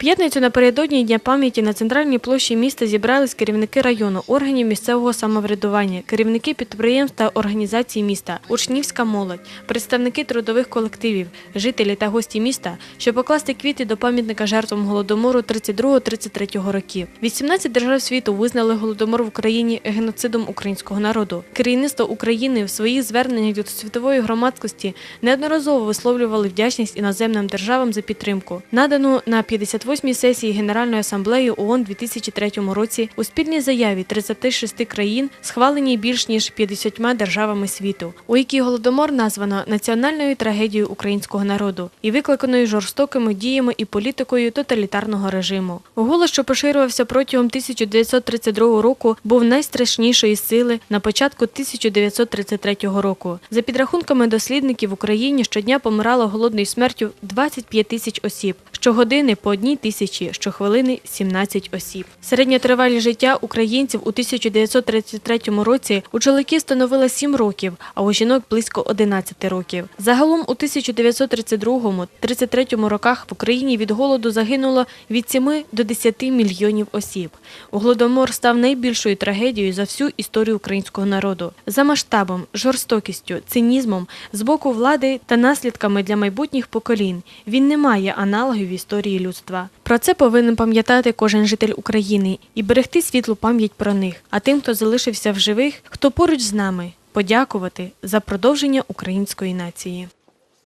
п'ятницю напередодні Дня пам'яті на центральній площі міста зібрались керівники району, органів місцевого самоврядування, керівники підприємств та організацій міста, учнівська молодь, представники трудових колективів, жителі та гості міста, щоб покласти квіти до пам'ятника жертвам голодомору 32-33 років. 18 держав світу визнали голодомор в Україні геноцидом українського народу. Керівництво України в своїх зверненнях до світової громадськості неодноразово висловлювали вдячність іноземним державам за підтримку, надану на 58-й сесії Генеральної асамблеї ООН 2003 році у спільній заяві 36 країн, схваленій більш ніж 50 державами світу, у якій голодомор названо національною трагедією українського народу і викликаною жорстокими діями і політикою тоталітарного режиму. Голос, що поширювався протягом 1932 року, був найстрашнішої сили на початку 1933 року. За підрахунками дослідників в Україні щодня помирало голодною смертю 25 тисяч осіб, щогодини по одній тисячі, щохвилини 17 осіб. Середня тривалість життя українців у 1933 році у чоловіків становила 7 років, а у жінок близько 11 років. Загалом у 1932-33 роках в Україні від голоду загинуло від 7 до 10 мільйонів осіб. Голодомор став найбільшою трагедією за всю історію українського народу. За масштабом, жорстокістю, цинізмом з боку влади та наслідками для майбутніх поколінь він не має аналогів в історії людства. Про це повинен пам'ятати кожен житель України і берегти світлу пам'ять про них. А тим, хто залишився в живих, хто поруч з нами, подякувати за продовження української нації.